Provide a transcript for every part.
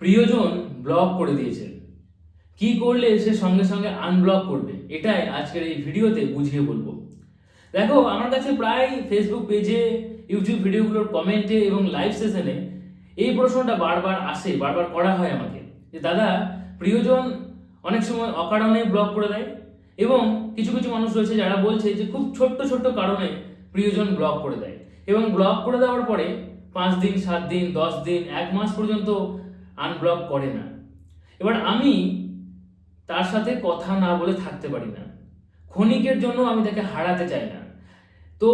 প্রিয়জন ব্লক করে দিয়েছে। কি করলে সে সঙ্গে সঙ্গে আনব্লক করবে? এটাই আজকের এই ভিডিওতে বুঝিয়ে বলব। দেখো, আমার কাছে প্রায় ফেসবুক পেজে ইউটিউব ভিডিওগুলোর কমেন্টে এবং লাইভ সেশনে এই প্রশ্নটা বারবার আসে, বারবার করা হয় আমাকে। যে, দাদা, প্রিয়জন অনেক সময় অকারণে ব্লক করে দেয় এবং কিছু কিছু মানুষ রয়েছে যারা বলছে যে, খুব ছোট্ট ছোট্ট কারণে প্রিয়জন ব্লক করে দেয় এবং ব্লক করে দেওয়ার পরে পাঁচ দিন, সাত দিন, দশ দিন, এক মাস পর্যন্ত আনব্লক করে না। এবার আমি তার সাথে কথা না বলে থাকতে পারি না। ক্ষণিকের জন্য আমি তাকে হারাতে চাই না। তো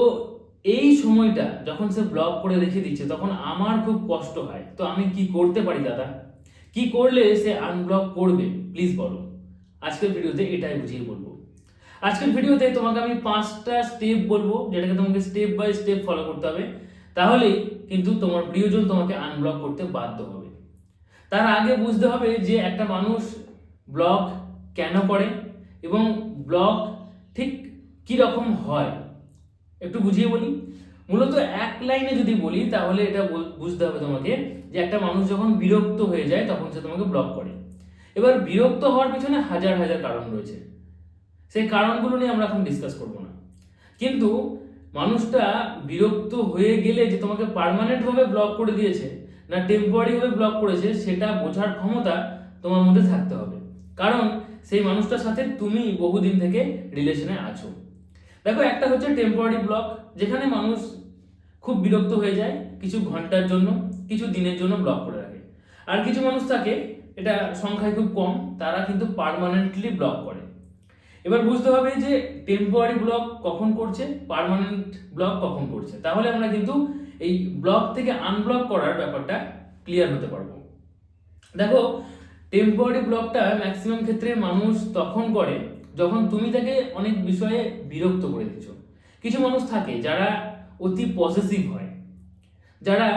এই সময়টা যখন সে ব্লক করে রেখে দিচ্ছে, তখন আমার খুব কষ্ট হয়। তো আমি কি করতে পারি দাদা? কি করলে সে আনব্লক করবে? প্লিজ বলো। আজকের ভিডিওতে এটাই বুঝিয়ে বলব। আজকের ভিডিওতে তোমাকে আমি পাঁচটা স্টেপ বলব, যেটাকে তোমাকে স্টেপ বাই স্টেপ ফলো করতে হবে। তাহলেই কিন্তু তোমার প্রিয়জন তোমাকে আনব্লক করতে বাধ্য হবে। তার আগে বুঝতে হবে যে একটা মানুষ ব্লগ কেন করে এবং ব্লগ ঠিক কি রকম হয়। একটু বুঝিয়ে বলি। মূলত এক লাইনে যদি বলি, তাহলে এটা বুঝতে হবে তোমাকে যে একটা মানুষ যখন বিরক্ত হয়ে যায়, তখন সে তোমাকে ব্লক করে। এবার বিরক্ত হওয়ার পিছনে হাজার হাজার কারণ রয়েছে। সেই কারণগুলো নিয়ে আমরা এখন ডিসকাস করব না। কিন্তু মানুষটা বিরক্ত হয়ে গেলে যে তোমাকে পার্মানেন্টভাবে ব্লক করে দিয়েছে না টেম্পোরারিভাবে ব্লক করেছে, সেটা বোঝার ক্ষমতা তোমার মধ্যে থাকতে হবে। কারণ সেই মানুষটার সাথে তুমি বহুদিন থেকে রিলেশনে আছো। দেখো, একটা হচ্ছে টেম্পোরারি ব্লক যেখানে মানুষ খুব বিরক্ত হয়ে যায় কিছু ঘণ্টার জন্য, কিছু দিনের জন্য ব্লক করে রাখে। আর কিছু মানুষ থাকে, এটা সংখ্যায় খুব কম, তারা কিন্তু পারমানেন্টলি ব্লক করে। এবার বুঝতে হবে যে টেম্পোরারি ব্লক কখন করছে পার্মানেন্ট ব্লক কখন করছে। তাহলে আমরা কিন্তু এই ব্লক থেকে আনব্লক করার ব্যাপারটা ক্লিয়ার হতে পারব। দেখো টেম্পোরারি ব্লকটা ম্যাক্সিমাম ক্ষেত্রে মানুষ তখন করে যখন তুমি তাকে অনেক বিষয়ে বিরক্ত করে দিচ্ছ। কিছু মানুষ থাকে যারা অতি পসেসিভ হয়, যারা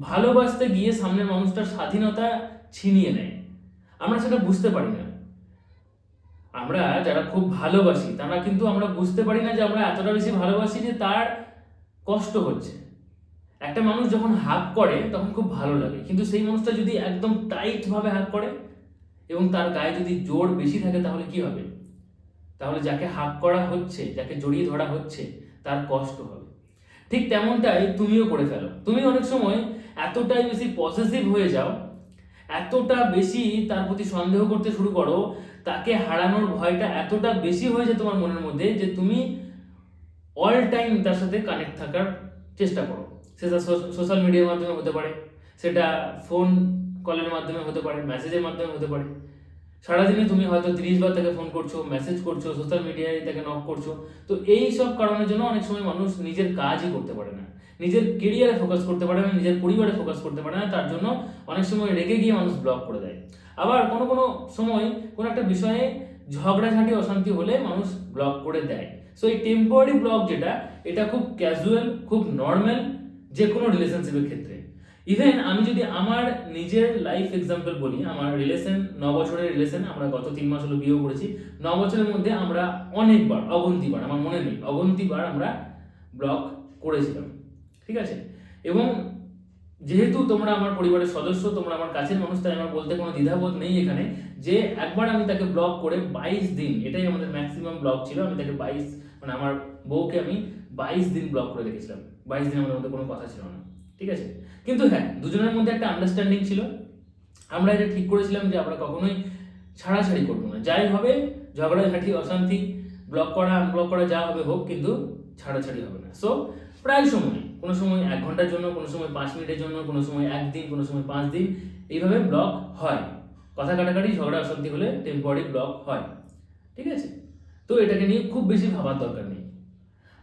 ভালোবাসতে গিয়ে সামনের মানুষটার স্বাধীনতা ছিনিয়ে নেয়। আমরা সেটা বুঝতে পারি না। আমরা যারা খুব ভালোবাসি, তারা কিন্তু আমরা বুঝতে পারি না যে আমরা এতটা বেশি ভালোবাসি যে তার কষ্ট হচ্ছে। একটা মানুষ যখন হাক করে, তখন খুব ভালো লাগে। কিন্তু সেই মানুষটা যদি একদম টাইট ভাবে হাক করে এবং তার গায়ে যদি জোর বেশি থাকে, তাহলে কি হবে? তাহলে যাকে হাক করা হচ্ছে, যাকে জড়িয়ে ধরা হচ্ছে, তার কষ্ট হবে। ঠিক তেমনটাই তুমিও করে ফেলো। তুমি অনেক সময় এতটাই বেশি পসেসিভ হয়ে যাও, এতটা বেশি তার প্রতি সন্দেহ করতে শুরু করো, তাকে হারানোর ভয়টা এতটা বেশি হয়ে যায় তোমার মনের মধ্যে যে তুমি অল টাইম তার সাথে কানেক্ট থাকার চেষ্টা করো। সেটা সোশ্যাল মিডিয়ার মাধ্যমে হতে পারে, সেটা ফোন কলের মাধ্যমে হতে পারে মেসেজের মাধ্যমে হতে পারে। সারাদিনে তুমি হয়তো তিরিশ বার তাকে ফোন করছ মেসেজ করছ সোশ্যাল মিডিয়ায় তাকে নক করছ। তো এই সব কারণের জন্য অনেক সময় মানুষ নিজের কাজই করতে পারে না। নিজের কেরিয়ারে ফোকাস করতে পারে না, নিজের পরিবারে ফোকাস করতে পারে না, তার জন্য অনেক সময় রেগে গিয়ে মানুষ ব্লক করে দেয়। আবার কোনো কোনো সময় কোনো একটা বিষয়ে ঝগড়াঝাঁটি, অশান্তি হলে মানুষ ব্লক করে দেয়। সো এই টেম্পোরারি ব্লক যেটা, এটা খুব ক্যাজুয়াল খুব নর্মাল যে কোনো রিলেশনশিপের ক্ষেত্রে। ইভেন আমি যদি আমার নিজের লাইফ এক্সাম্পল বলি, আমার রিলেশন ন বছরের রিলেশন আমরা গত তিন মাস হলো বিয়েও করেছি, ন বছরের মধ্যে আমরা অনেকবার, অগন্তিবার, আমার মনে নেই, অগন্তিবার আমরা ব্লক করেছিলাম। ঠিক আছে? এবং যেহেতু তোমরা আমার পরিবারের সদস্য, তোমরা আমার কাছের মানুষ, তাই আমার বলতে কোনো দ্বিধাবোধ নেই এখানে যে একবার আমি তাকে ব্লক করে বাইশ দিন, এটাই আমাদের ম্যাক্সিমাম ব্লক ছিল, আমি তাকে বাইশ মানে আমার বউকে আমি বাইশ দিন ব্লক করে রেখেছিলাম। বাইশ দিন আমাদের মধ্যে কোনো কথা ছিল না। ঠিক আছে? কিন্তু হ্যাঁ দুজনের মধ্যে একটা আন্ডারস্ট্যান্ডিং ছিল। আমরা এটা ঠিক করেছিলাম যে আমরা কখনোই ছাড়াছাড়ি করব না। যাই হবে ঝগড়াঝাঁটি অশান্তি ব্লক করা আনব্লক করা, যা হবে হোক, কিন্তু ছাড়াছাড়ি হবে না। সো প্রায় সময়, কোনো সময় এক ঘণ্টার জন্য, কোনো সময় পাঁচ মিনিটের জন্য, কোনো সময় একদিন, কোনো সময় পাঁচ দিন, এইভাবে ব্লক হয়। কথা কাটাকাটি, ঝগড়া, অশান্তি হলে টেম্পোরারি ব্লক হয়। ঠিক আছে? তো এটাকে নিয়ে খুব বেশি ভাবার দরকার নেই।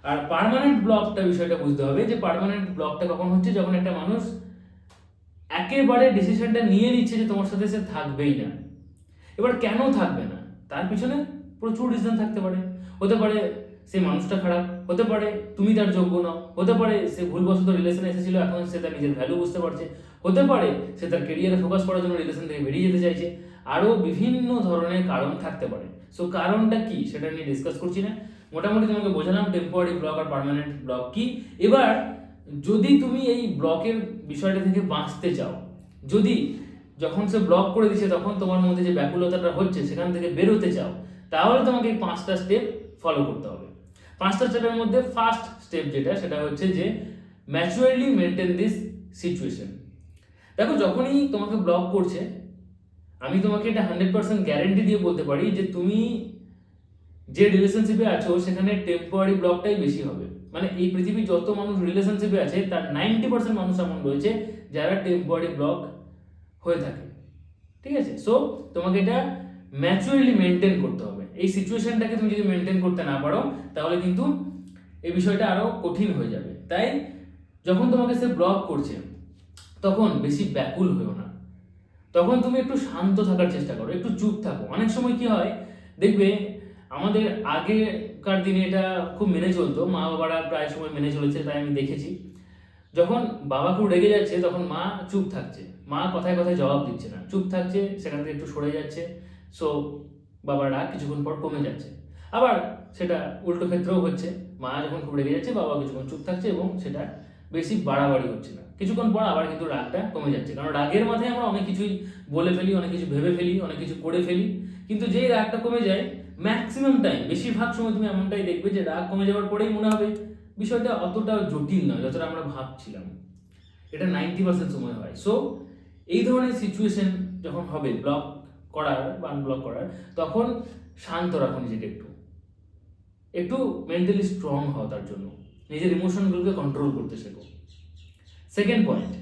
আর পারমানেন্ট ব্লকটা বিষয়টা বুঝতে হবে যে পারমানেন্ট ব্লকটা কখন হচ্ছে যখন একটা মানুষ একেবারে ডিসিশনটা নিয়ে নিচ্ছে যে তোমার সাথে সে থাকবেই না। এবার কেন থাকবে না? তার পিছনে প্রচুর রিজন থাকতে পারে। হতে পারে সে মানুষটা খারাপ, হতে পারে তুমি তার যোগ্য নও, হতে পারে সে ভুলবশত রিলেশনে এসেছিল, এখন সে তার নিজের ভ্যালু বুঝতে পারছে। হতে পারে সে তার কেরিয়ারে ফোকাস করার জন্য রিলেশন থেকে বেরিয়ে যেতে চাইছে। আরও বিভিন্ন ধরনের কারণ থাকতে পারে। সো কারণটা কি? সেটা নিয়ে ডিসকাস করছি না। মোটামুটি তোমাকে বোঝালাম টেম্পোরারি ব্লক আর পার্মানেন্ট ব্লক কি? এবার, যদি তুমি এই ব্লকের বিষয়টা থেকে বাঁচতে চাও, যদি যখন সে ব্লক করে দিচ্ছে তখন তোমার মধ্যে যে ব্যাকুলতাটা হচ্ছে, সেখান থেকে বেরোতে চাও, তাহলে তোমাকে এই পাঁচটা স্টেপ ফলো করতে হবে। পাঁচটা স্টেপের মধ্যে ফার্স্ট স্টেপ যেটা, সেটা হচ্ছে যে ম্যাচুয়ারলি মেনটেন দিস সিচুয়েশন দেখো, যখনই তোমাকে ব্লক করছে, আমি তোমাকে এটা হান্ড্রেড পার্সেন্ট গ্যারেন্টি দিয়ে বলতে পারি যে তুমি যে রিলেশনশিপে আছো সেখানে টেম্পোরারি ব্লকটাই বেশি হবে। মানে এই পৃথিবীর যত মানুষ রিলেশনশিপে আছে, তার নাইনটি পার্সেন্ট মানুষ এমন রয়েছে যারা টেম্পোরারি ব্লক হয়ে থাকে। ঠিক আছে? সো তোমাকে এটা ম্যাচুয়ারলি মেনটেন করতে হবে। এই সিচুয়েশনটাকে তুমি যদি মেনটেন করতে না পারো, তাহলে কিন্তু এই বিষয়টা আরও কঠিন হয়ে যাবে। তাই, যখন তোমাকে সে ব্লক করছে, তখন বেশি ব্যাকুল হয়েও না। তখন তুমি একটু শান্ত থাকার চেষ্টা করো, একটু চুপ থাকো। অনেক সময় কি হয়, দেখবে আমাদের আগেকার দিনে এটা খুব মেনে চলতো মা বাবারা প্রায় সময় মেনে চলেছে, তাই আমি দেখেছি। যখন বাবা খুব রেগে যাচ্ছে, তখন মা চুপ থাকছে। মা কথায় কথায় জবাব দিচ্ছে না। চুপ থাকছে, সেখান থেকে একটু সরে যাচ্ছে সো বাবার রাগ কিছুক্ষণ পর কমে যাচ্ছে। আবার সেটা উল্টো ক্ষেত্রেও হচ্ছে। মা যখন খুব রেগে যাচ্ছে বাবা কিছুক্ষণ চুপ থাকছে এবং সেটা বেশি বাড়াবাড়ি হচ্ছে না। কিছুক্ষণ পর আবার কিন্তু রাগটা কমে যাচ্ছে। কারণ রাগের মাথায় আমরা অনেক কিছুই বলে ফেলি, অনেক কিছু ভেবে ফেলি, অনেক কিছু করে ফেলি। কিন্তু যেই রাগটা কমে যায় ম্যাক্সিমাম টাইম বেশিরভাগ সময় তুমি এমনটাই দেখবে যে রাগ কমে যাওয়ার পরেই মনে হবে বিষয়টা অতটা জটিল নয়, যতটা আমরা ভাবছিলাম। এটা নাইনটি পার্সেন্ট সময় হয়। সো এই ধরনের সিচুয়েশন যখন হবে ব্লক করার বা আনব্লক করার, তখন শান্ত রাখো নিজেকে একটু। একটু মেন্টালি স্ট্রং হও তার জন্য। নিজের ইমোশনগুলোকে কন্ট্রোল করতে শেখো। সেকেন্ড পয়েন্ট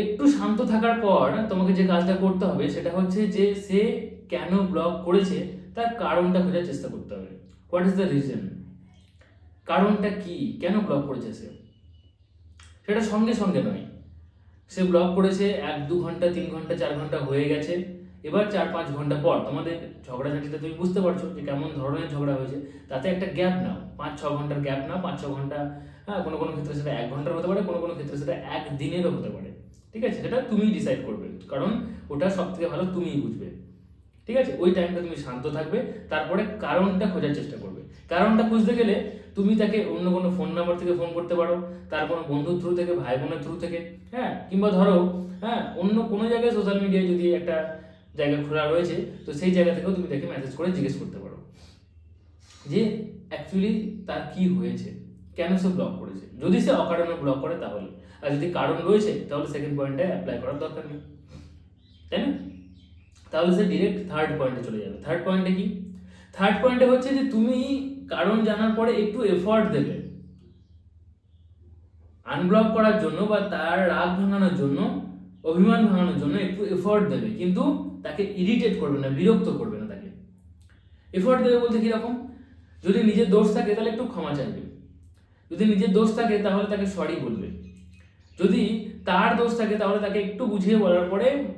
একটু শান্ত থাকার পর তোমাকে যে কাজটা করতে হবে, সেটা হচ্ছে যে সে কেন ব্লক করেছে, তার কারণটা খোঁজার চেষ্টা করতে হবে। হোয়াট ইজ দ্য রিজন কারণটা কি? কেন ব্লক করেছে সে? সেটা সঙ্গে সঙ্গে নয়। সে ব্লক করেছে এক, দু ঘণ্টা, তিন ঘণ্টা, চার ঘণ্টা হয়ে গেছে। এবার চার, পাঁচ ঘণ্টা পর, তোমাদের ঝগড়াঝাটিতে তুমি বুঝতে পারছ যে কেমন ধরনের ঝগড়া হয়েছে। তাতে একটা গ্যাপ নাও। পাঁচ, ছ ঘণ্টার গ্যাপ নাও। পাঁচ, ছ ঘণ্টা হ্যাঁ কোনো কোনো ক্ষেত্রে সেটা এক ঘণ্টার হতে পারে, কোনো কোনো ক্ষেত্রে সেটা এক দিনেরও হতে পারে। ঠিক আছে? সেটা তুমি ডিসাইড করবে। কারণ ওটা সব থেকে ভালো তুমিই বুঝবে। ঠিক আছে? ওই টাইমটা তুমি শান্ত থাকবে, তারপরে কারণটা খোঁজার চেষ্টা করবে। কারণটা খুঁজতে গেলে তুমি তাকে অন্য কোনো ফোন নাম্বার থেকে ফোন করতে পারো, তার কোনো বন্ধুর থ্রু থেকে ভাই বোনের থ্রু থেকে হ্যাঁ? কিংবা ধরো হ্যাঁ অন্য কোনো জায়গায় সোশ্যাল মিডিয়ায় যদি একটা জায়গা খোলা রয়েছে, তো সেই জায়গা থেকেও তুমি তাকে মেসেজ করে জিজ্ঞেস করতে পারো। যে অ্যাকচুয়ালি তার কি হয়েছে? কেন সে ব্লক করেছে? যদি সে অকারণে ব্লক করে তাহলে। আর যদি কারণ রয়েছে, তাহলে সেকেন্ড পয়েন্টে অ্যাপ্লাই করার দরকার নেই। তাই না? তাহলে সে ডিরেক্ট থার্ড পয়েন্টে চলে যাবে। থার্ড পয়েন্টে কি? থার্ড পয়েন্টে হচ্ছে যে তুমি কারণ জানার পরে একটু এফর্ট দেবে। আনব্লক করার জন্য বা তার রাগ ভাঙানোর জন্য, অভিমান ভাঙানোর জন্য একটু এফর্ট দেবে। কিন্তু তাকে ইরিটেট করবে না, বিরক্ত করবে না তাকে। এফর্ট দেবে বলতে কীরকম যদি নিজের দোষ থাকে তাহলে একটু ক্ষমা চাইবে। যদি নিজের দোষ থাকে তাহলে তাকে সরি বলবে। যদি তার দোষ থাকে তাহলে তাকে একটু বুঝিয়ে বলার পরে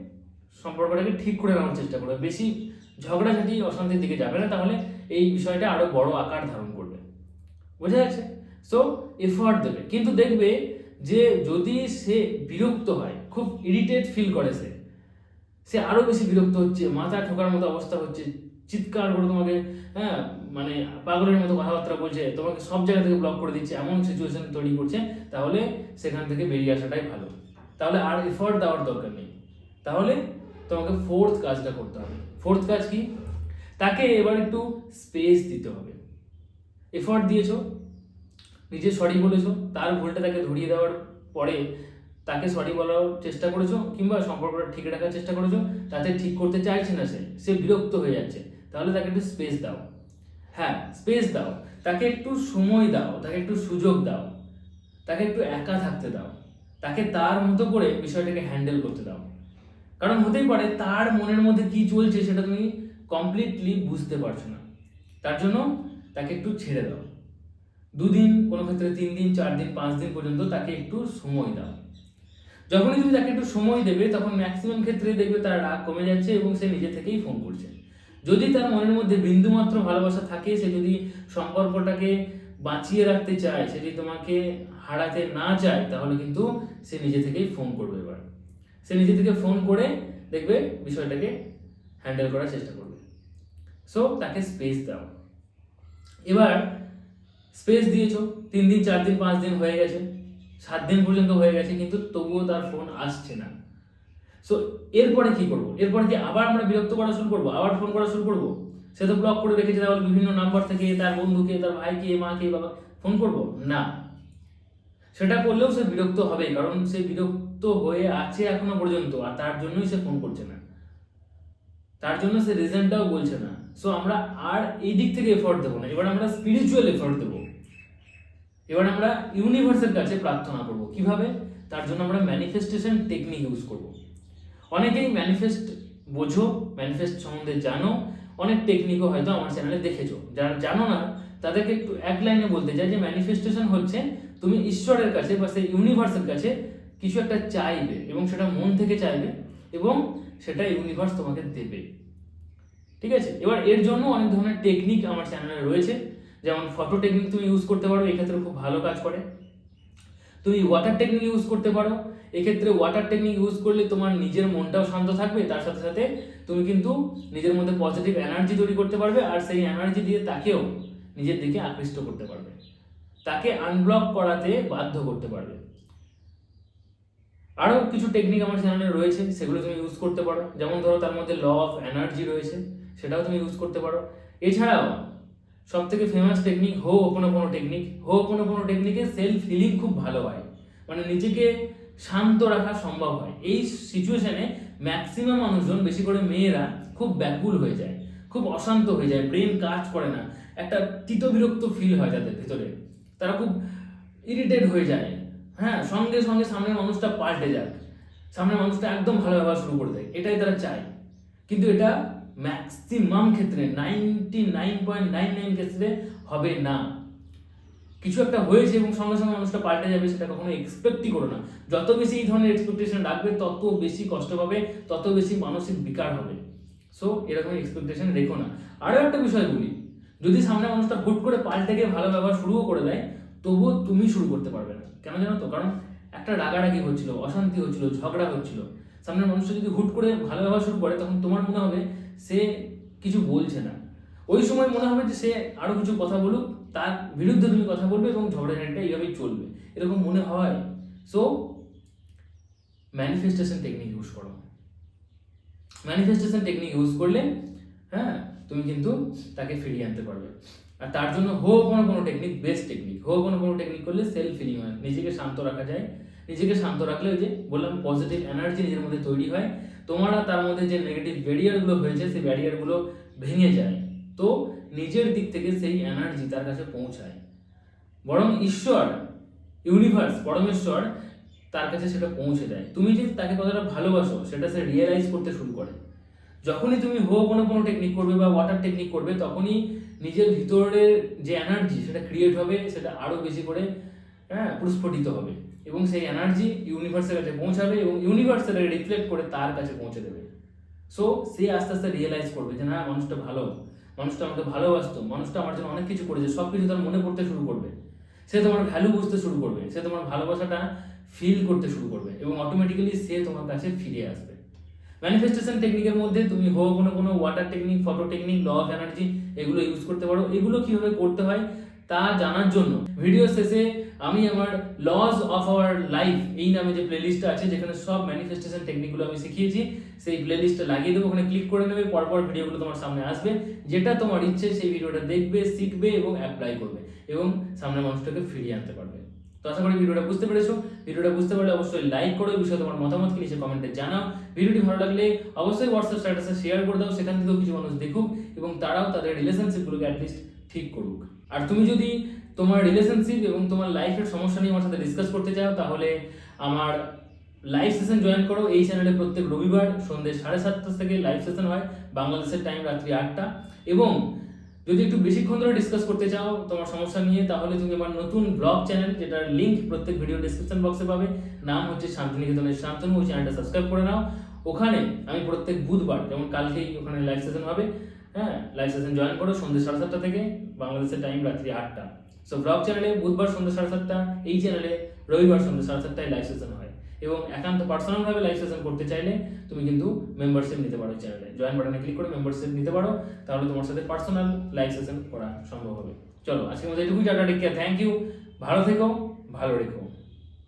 সম্পর্কটাকে ঠিক করে নেওয়ার চেষ্টা করবে। বেশি ঝগড়াঝাটি অশান্তির দিকে যাবে না, তাহলে এই বিষয়টা আরও বড় আকার ধারণ করবে। বোঝা যাচ্ছে? সো এফর্ট দেবে। কিন্তু দেখবে যে যদি সে বিরক্ত হয়, খুব ইরিটেট ফিল করে সে সে আরও বেশি বিরক্ত হচ্ছে, মাথা ঠোকার মতো অবস্থা হচ্ছে, চিৎকার করে তোমাকে হ্যাঁ মানে পাগলের মতো কথাবার্তা বলছে, তোমাকে সব জায়গা থেকে ব্লক করে দিচ্ছে, এমন সিচুয়েশন তৈরি করছে, তাহলে সেখান থেকে বেরিয়ে আসাটাই ভালো। তাহলে আর এফর্ট দেওয়ার দরকার নেই। তাহলে তোমাকে ফোর্থ কাজটা করতে হবে। ফোর্থ কাজ কি? তাকে এবার একটু স্পেস দিতে হবে। এফর্ট দিয়েছ, নিজে সরি বলেছ, তার ভুলটা তাকে ধরিয়ে দেওয়ার পরে তাকে সরি বলার চেষ্টা করেছ কিংবা সম্পর্কটা ঠিক রাখার চেষ্টা করেছ, তাতে ঠিক করতে চাইছে না সে সে বিরক্ত হয়ে যাচ্ছে। তাহলে তাকে একটু স্পেস দাও। হ্যাঁ স্পেস দাও। তাকে একটু সময় দাও, তাকে একটু সুযোগ দাও। তাকে একটু একা থাকতে দাও। তাকে তার মতো করে বিষয়টাকে হ্যান্ডেল করতে দাও। কারণ হতেই পারে তার মনের মধ্যে কি চলছে সেটা তুমি কমপ্লিটলি বুঝতে পারছ না। তার জন্য তাকে একটু ছেড়ে দাও। দুদিন, কোনো ক্ষেত্রে তিন দিন চার দিন পাঁচ দিন পর্যন্ত তাকে একটু সময় দাও। যখনই তুমি তাকে একটু সময় দেবে, তখন ম্যাক্সিমাম ক্ষেত্রে দেখবে তার রাগ কমে যাচ্ছে এবং সে নিজে থেকেই ফোন করছে। যদি তার মনের মধ্যে বিন্দুমাত্র ভালোবাসা থাকে, সে যদি সম্পর্কটাকে বাঁচিয়ে রাখতে চায়, সে যদি তোমাকে হারাতে না চায়, তাহলে কিন্তু সে নিজে থেকেই ফোন করবে সে নিজে থেকে ফোন করে দেখবে বিষয়টাকে হ্যান্ডেল করার চেষ্টা করবে। সো তাকে স্পেস দাও। এবার স্পেস দিয়েছ, তিন দিন, চার দিন, পাঁচ দিন হয়ে গেছে, সাত দিন পর্যন্ত হয়ে গেছে, কিন্তু তবুও তার ফোন আসছে না। সো এরপরে কি করব? এরপরে কি আবার আমরা বিরক্ত করা শুরু করব? আবার ফোন করা শুরু করব? সে তো ব্লক করে রেখেছে, তাহলে বিভিন্ন নাম্বার থেকে তার বন্ধুকে, তার ভাইকে, মাকে, বাবা ফোন করব? না। সেটা করলেও সে বিরক্ত হবে, কারণ সে বিরক্ত হয়ে আছে এখনও পর্যন্ত, আর তার জন্যই সে ফোন করছে না। তার জন্য সে রিজনটাও বলছে না। সো আমরা আর এই দিক থেকে এফোর্ট দেবো না। এবার আমরা স্পিরিচুয়াল এফোর্ট দেবো। এবার আমরা ইউনিভার্সের কাছে প্রার্থনা করব। কীভাবে? তার জন্য আমরা ম্যানিফেস্টেশন টেকনিক ইউজ করব। অনেকেই ম্যানিফেস্ট বোঝো ম্যানিফেস্ট সম্বন্ধে জানো, অনেক টেকনিকও হয়তো আমার চ্যানেলে দেখেছ। যারা জানো না, তাদেরকে একটু এক লাইনে বলতে চাই যে ম্যানিফেস্টেশন হচ্ছে তুমি ঈশ্বরের কাছে বা সেই ইউনিভার্সের কাছে কিছু একটা চাইবে এবং সেটা মন থেকে চাইবে এবং সেটা ইউনিভার্স তোমাকে দেবে। ঠিক আছে? এবার এর জন্য অনেক ধরনের টেকনিক আমার চ্যানেলে রয়েছে। যেমন ফটো টেকনিক তুমি ইউজ করতে পারো এক্ষেত্রে খুব ভালো কাজ করে। তুমি ওয়াটার টেকনিক ইউজ করতে পারো। এক্ষেত্রে ওয়াটার টেকনিক ইউজ করলে তোমার নিজের মনটাও শান্ত থাকবে। তার সাথে সাথে তুমি কিন্তু নিজের মধ্যে পজিটিভ এনার্জি তৈরি করতে পারবে আর সেই এনার্জি দিয়ে তাকেও নিজের দিকে আকৃষ্ট করতে পারবে। তাকে আনব্লক করাতে বাধ্য করতে পারবে। আরও কিছু টেকনিক আমার চ্যানেলে রয়েছে, সেগুলো তুমি ইউজ করতে পারো। যেমন ধরো তার মধ্যে ল অফ এনার্জি রয়েছে, সেটাও তুমি ইউজ করতে পারো। এছাড়াও সব থেকে ফেমাস টেকনিক হো কোনো কোনো টেকনিক হো কোনো কোনো টেকনিকে সেলফ হিলিং খুব ভালো হয়। মানে নিজেকে শান্ত রাখা সম্ভব হয়। এই সিচুয়েশনে ম্যাক্সিমাম মানুষজন, বেশি করে মেয়েরা খুব ব্যাকুল হয়ে যায়, খুব অশান্ত হয়ে যায় ব্রেন কাজ করে না। একটা তিত বিরক্ত ফিল হয় তাদের ভিতরে। তারা খুব ইরিটেট হয়ে যায়। হ্যাঁ সঙ্গে সঙ্গে সামনের মানুষটা পাল্টে যাক। সামনের মানুষটা একদম ভালো ব্যবহার শুরু করে দেয়। এটাই তারা চায়। কিন্তু এটা ম্যাক্সিমাম ক্ষেত্রে ninety nine point nine nine ক্ষেত্রে হবে না। কিছু একটা হয়েছে এবং সঙ্গে সঙ্গে মানুষটা পাল্টে যাবে, সেটা কখনো এক্সপেক্টই করো না। যত বেশি এই ধরনের এক্সপেকটেশন রাখবে, তত বেশি কষ্ট পাবে, তত বেশি মানসিক বিকার হবে। সো এরকম এক্সপেকটেশন রেখো না। আরও একটা বিষয় বলি। যদি সামনে মানুষটা হুট করে পাল্টে গিয়ে ভালো ব্যবহার শুরুও করে দেয় তবুও তুমি শুরু করতে পারবে না। কেন জানো তো? কারণ একটা রাগারাগি হচ্ছিল, অশান্তি হচ্ছিল, ঝগড়া হচ্ছিল। সামনের মানুষটা যদি হুট করে ভালো ব্যবহার শুরু করে, তখন তোমার মনে হবে সে কিছু বলছে না। ওই সময় মনে হবে যে সে আরও কিছু কথা বলুক, তার বিরুদ্ধে তুমি কথা বলবে এবং ঝগড়াঝাটিটা এইভাবেই চলবে। এরকম মনে হয়। সো ম্যানিফেস্টেশন টেকনিক ইউজ করো। ম্যানিফেস্টেশন টেকনিক ইউজ করলে হ্যাঁ তুমি কিন্তু তাকে ফিরিয়ে আনতে পারবে। আর তার জন্য হো কোনো কোনো টেকনিক বেস্ট টেকনিক হো কোনো কোনো টেকনিক করলে সেলফ ফিলিং হয়। নিজেকে শান্ত রাখা যায়। নিজেকে শান্ত রাখলে ওই যে বললাম পজিটিভ এনার্জি নিজের মধ্যে তৈরি হয়। তোমার তার মধ্যে যে নেগেটিভ ব্যারিয়ারগুলো হয়েছে, সেই ব্যারিয়ারগুলো ভেঙে যায়। তো নিজের দিক থেকে সেই এনার্জি তার কাছে পৌঁছায়। বরং ঈশ্বর ইউনিভার্স পরমেশ্বর তার কাছে সেটা পৌঁছে দেয়। তুমি যে তাকে কতটা ভালোবাসো, সেটা সে রিয়েলাইজ করতে শুরু করে। যখনই তুমি হো কোনো কোনো টেকনিক করবে বা ওয়াটার টেকনিক করবে, তখনই নিজের ভিতরের যে এনার্জি সেটা ক্রিয়েট হবে, সেটা আরও বেশি করে হ্যাঁ প্রস্ফুটিত হবে। এবং সেই এনার্জি ইউনিভার্সের কাছে পৌঁছাবে এবং ইউনিভার্স রিফ্লেক্ট করে তার কাছে পৌঁছে দেবে। সো সে আস্তে আস্তে রিয়েলাইজ করবে যে, না, মানুষটা ভালো। মানুষটা আমাকে ভালোবাসতো। মানুষটা আমার জন্য অনেক কিছু করেছে। সব কিছু তার মনে পড়তে শুরু করবে। সে তোমার ভ্যালু বুঝতে শুরু করবে। সে তোমার ভালোবাসাটা ফিল করতে শুরু করবে এবং অটোমেটিক্যালি সে তোমার কাছে ফিরে আসবে। ম্যানিফেস্টেশন টেকনিকের মধ্যে তুমি হো কোনো কোনো water technique photo technique law of energy এগুলো ইউজ করতে পারো। এগুলো কীভাবে করতে হয় তা জানার জন্য ভিডিও শেষে আমি আমার লজ অফ আওয়ার লাইফ এই নামে যে প্লেলিস্টটা আছে যেখানে সব ম্যানিফেস্টেশন টেকনিকগুলো আমি শিখিয়েছি, সেই প্লেলিস্টটা লাগিয়ে দেবো। ওখানে ক্লিক করে নেবে, পরপর ভিডিওগুলো তোমার সামনে আসবে। যেটা তোমার ইচ্ছে সেই ভিডিওটা দেখবে, শিখবে এবং অ্যাপ্লাই করবে এবং সামনে মানুষটাকে ফিরিয়ে আনতে পারবে। তো আশা করি ভিডিওটা বুঝতে পেরেছ। ভিডিওটা বুঝতে পারলে অবশ্যই লাইক করো বিষয়ে তোমার মতামত কি নিচে কমেন্টে জানাও। ভিডিওটি ভালো লাগলে অবশ্যই হোয়াটসঅ্যাপ স্ট্যাটাসে শেয়ার করে দাও, সেখান থেকেও কিছু মানুষ দেখুক এবং তারাও তাদের রিলেশনশিপগুলোকে অ্যাটলিস্ট ঠিক করুক। আর তুমি যদি তোমার রিলেশনশিপ এবং তোমার লাইফের সমস্যা নিয়ে আমার সাথে ডিসকাস করতে চাও, তাহলে আমার লাইভ সেশন জয়েন করো। এই চ্যানেলে প্রত্যেক রবিবার সন্ধ্যে সাড়ে সাতটা থেকে লাইভ সেশন হয়, বাংলাদেশের টাইম রাত্রি আটটা। এবং যদি একটু বেশিক্ষণ ধরে ডিসকাস করতে চাও তোমার সমস্যা নিয়ে, তাহলে তুমি আমার নতুন ব্লগ চ্যানেল যেটার লিংক প্রত্যেক ভিডিও ডিসক্রিপশন বক্সে পাবে, নাম হচ্ছে শান্তিনিকেতনের শান্তনু ওই চ্যানেলটা সাবস্ক্রাইব করে নাও। ওখানে আমি প্রত্যেক বুধবার, যেমন কালকেই ওখানে লাইভ সেশন হবে হ্যাঁ লাইভ সেশন জয়েন করো সন্ধ্যে সাড়ে সাতটা থেকে, বাংলাদেশের টাইম রাত্রি আটটা। সো ব্লগ চ্যানেলে বুধবার সন্ধ্যে সাড়ে সাতটা, এই চ্যানেলে রবিবার সন্ধ্যে সাড়ে সাতটায় লাইভ সেশন হয়। এবং একান্ত পার্সোনালভাবে লাইভ সেশন করতে চাইলে তুমি কিন্তু মেম্বারশিপ নিতে পারো চ্যানেলে জয়েন বাটনে ক্লিক করে মেম্বারশিপ নিতে পারো, তাহলে তোমার সাথে পার্সোনাল লাইভ সেশন করা সম্ভব হবে। চলো, আজকের মধ্যে এটুকুই, tata take care thank you ভালো থেকো, ভালো রেখো।